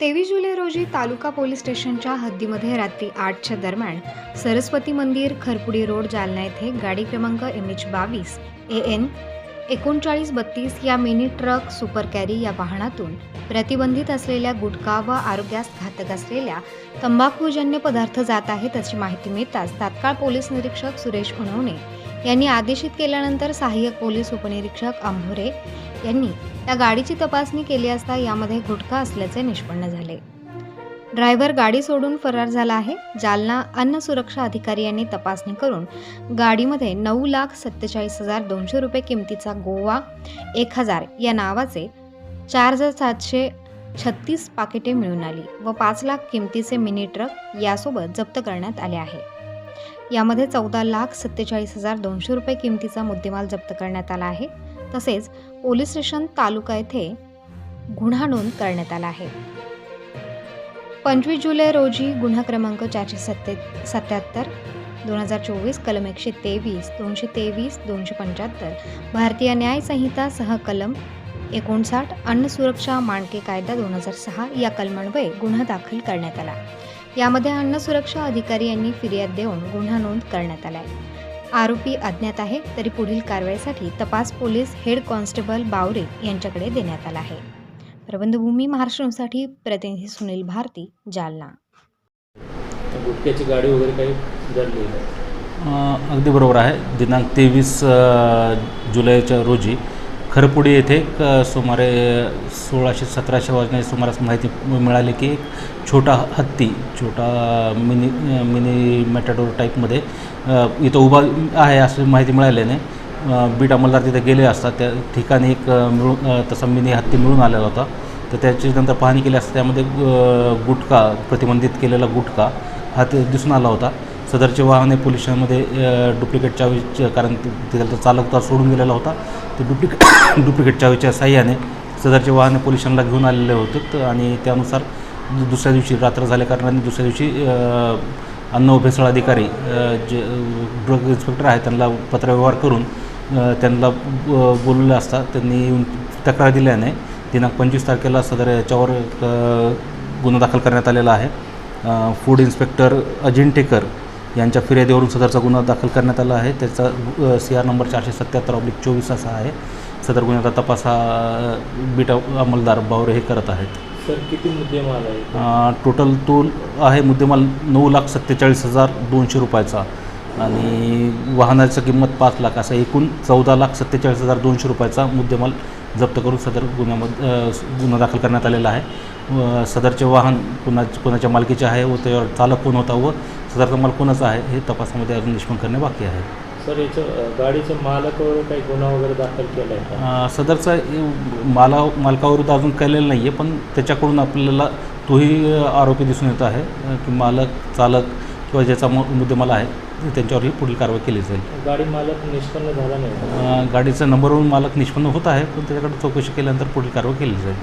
तेवीस जुलै रोजी तालुका पोलीस स्टेशनच्या हद्दीमध्ये रात्री आठच्या दरम्यान सरस्वती मंदिर खरपुडी रोड जालना येथे गाडी क्रमांक एम एच बावीस ए एन एकोणचाळीस बत्तीस या मिनी ट्रक सुपर कॅरी या वाहनातून प्रतिबंधित असलेल्या गुटखा व आरोग्यास घातक असलेल्या तंबाखूजन्य पदार्थ जात आहेत अशी माहिती मिळताच तात्काळ पोलीस निरीक्षक सुरेश उनवणे यांनी आदेशित केल्यानंतर सहाय्यक पोलीस उपनिरीक्षक अंभोरे यांनी या गाडीची तपासणी केली असता यामध्ये गुटखा असल्याचे निष्पन्न झाले. ड्रायव्हर गाडी सोडून फरार झाला आहे. जालना अन्न सुरक्षा अधिकारी यांनी तपासणी करून गाडीमध्ये नऊ लाख सत्तेचाळीस हजार दोनशे रुपये किमतीचा गोवा एक हजार या नावाचे चार हजार सातशे छत्तीस पाकिटे मिळून आली व पाच लाख किमतीचे मिनी ट्रक यासोबत जप्त करण्यात आले आहे. यामध्ये चौदा लाख सत्तेचाळीस हजार दोनशे रुपये किमतीचा मुद्देमाल जप्त करण्यात आला आहे. तसेच पोलीस स्टेशन तालुका येथे गुन्हा नोंद करण्यात आला आहे. पंचवीस जुलै रोजी गुन्हा क्रमांक चारशे सत्ते सत्याहत्तर दोन हजार चोवीस कलम एकशे तेवीस दोनशे तेवीस दोनशे पंच्याहत्तर भारतीय न्याय संहिता सह कलम एकोणसाठ अन्न सुरक्षा मानके कायदा दोन हजार सहा या कलमान्वये गुन्हा दाखल करण्यात आला. यामध्ये अन्न सुरक्षा अधिकारी यांनी फिर्याद देऊन गुन्हा नोंद करण्यात आला आहे आरोपी अज्ञात आहे तरी पुढील कारवाईसाठी तपास पोलीस हेड कॉन्स्टेबल बावरे यांच्याकडे देण्यात आला आहे. प्रबंधभूमी महाराष्ट्रासाठी प्रतिनिधी सुनील भारती जालना. गुटख्याची गाडी वगैरे काही जडली अगदी बरोबर आहे. दिनांक तेवीस जुलैच्या रोजी खरपुडी येथे एक, सुमारे सोळाशे सतराशे वाजण्याच्या सुमारास माहिती मिळाली की एक छोटा हत्ती छोटा मिनी मिनी मॅटाडोर टाईपमध्ये इथं उभा आहे अशी माहिती मिळाल्याने बीट अंमलदार तिथे गेले असतात त्या ठिकाणी एक मिळून तसा मिनी हत्ती मिळून आलेला होता. तर त्याची नंतर पाहणी केली असता त्यामध्ये गुटखा प्रतिबंधित केलेला गुटखा हा ते दिसून आला होता. सदरचे वाहने पोलीस स्टेशनमध्ये डुप्लिकेट चावीच्या कारण ति- तिथला चालक तर सोडून गेलेला होता. ते डुप्लिकेट डुप्लिकेट चावीच्या साह्याने सदरचे वाहने पोलीस स्टेशनला घेऊन आलेले होते. आणि त्यानुसार दुसऱ्या दिवशी रात्र झाल्या कारणाने दुसऱ्या दिवशी अन्न भेसळ अधिकारी जे ड्रग इन्स्पेक्टर आहेत त्यांना पत्रव्यवहार करून त्यांना ब- असता. त्यांनी येऊन तक्रार दिल्याने दिनांक पंचवीस तारखेला सदर याच्यावर गुन्हा दाखल करण्यात आलेला आहे. फूड इन्स्पेक्टर अजिंठेकर यांच्या फिर्यादीवरून सदरचा गुन्हा दाखल करण्यात आला आहे. त्याचा सी आर नंबर चारशे सत्याहत्तर ऑब्लिक चोवीस असा आहे. सदर गुन्ह्याचा तपास हा बीट अंमलदार बावरे हे करत आहेत. सर किती मुद्देमाल आहे टोटल तो आहे. मुद्देमाल नऊ लाख सत्तेचाळीस हजार दोनशे रुपयाचा. आणि वाहनाची किंमत पाच लाख असा एकूण चौदा लाख सत्तेचाळीस हजार दोनशे रुपयाचा मुद्देमाल जप्त करून सदर गुन्ह्यामध्ये गुन्हा दाखल करण्यात आलेला आहे. सदरचे वाहन कुणा कुणाच्या मालकीचे आहे व त्याच्यावर चालक कोण होता व सदरचा माल कोणाचा आहे हे तपासामध्ये अजून निष्पन्न करणे बाकी आहे. सर याचं गाडीचं मालक वगैरे काही गुन्हा वगैरे दाखल केला आहे सदरचा माला मालकाविरुद्ध अजून केलेलं नाही आहे पण त्याच्याकडून आपल्याला तोही आरोपी दिसून येत आहे की मालक चालक किंवा ज्याचा मुद्देमाल आहे त्यांच्यावरही पुढील कारवाई केली जाईल. गाडी मालक निष्पन्न झाला नाही. गाडीचा नंबरवरून मालक निष्पन्न होत आहे पण त्याच्याकडे चौकशी केल्यानंतर पुढील कारवाई केली जाईल.